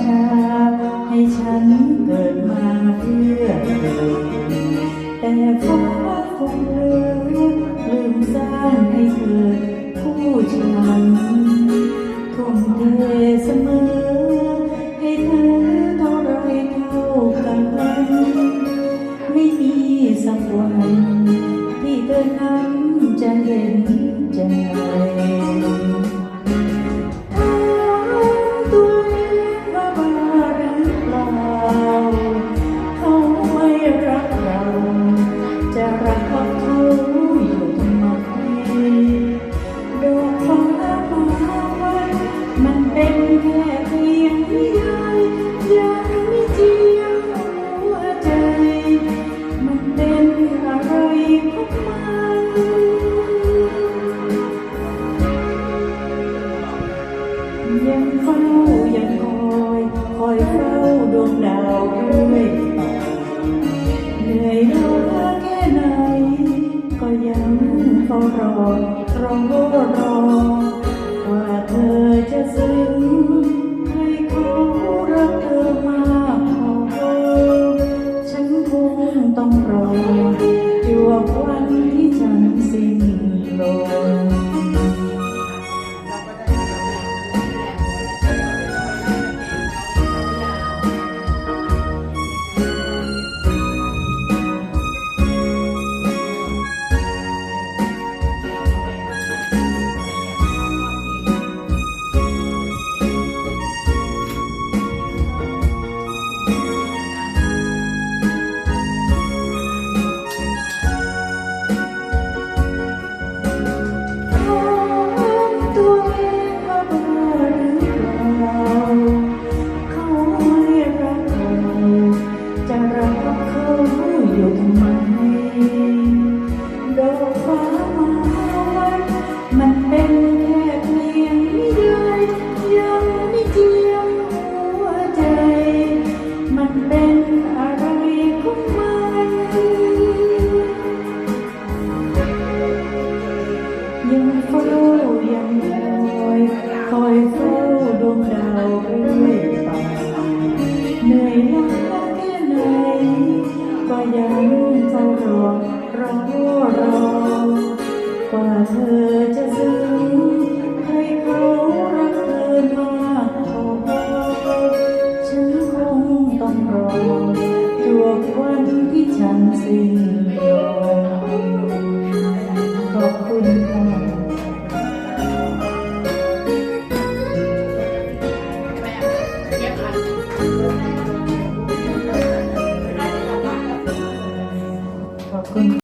ชา ให้ฉันเกิดมาเพื่อเธอแต่ฟ้าคงลืมลืมสร้างให้เกิดผู้ฉันทุ่มเทเสมอ ให้เธอเท่าไรเท่ากัน ไม่มีสักวันที่เธอนั้นจะเห็น Dần phao dần hồi, hồi phao đường đào vui Người đâu có cái này, có dần phao rồi, rồi vô rồi ต้องรอจวบวันที่ ยังเฝ้ายังคอยคอยเฝ้าดวงดาวไปเหนื่อยล้าแค่ไหนก็ยังเฝ้รอรอรอกว่าเธอ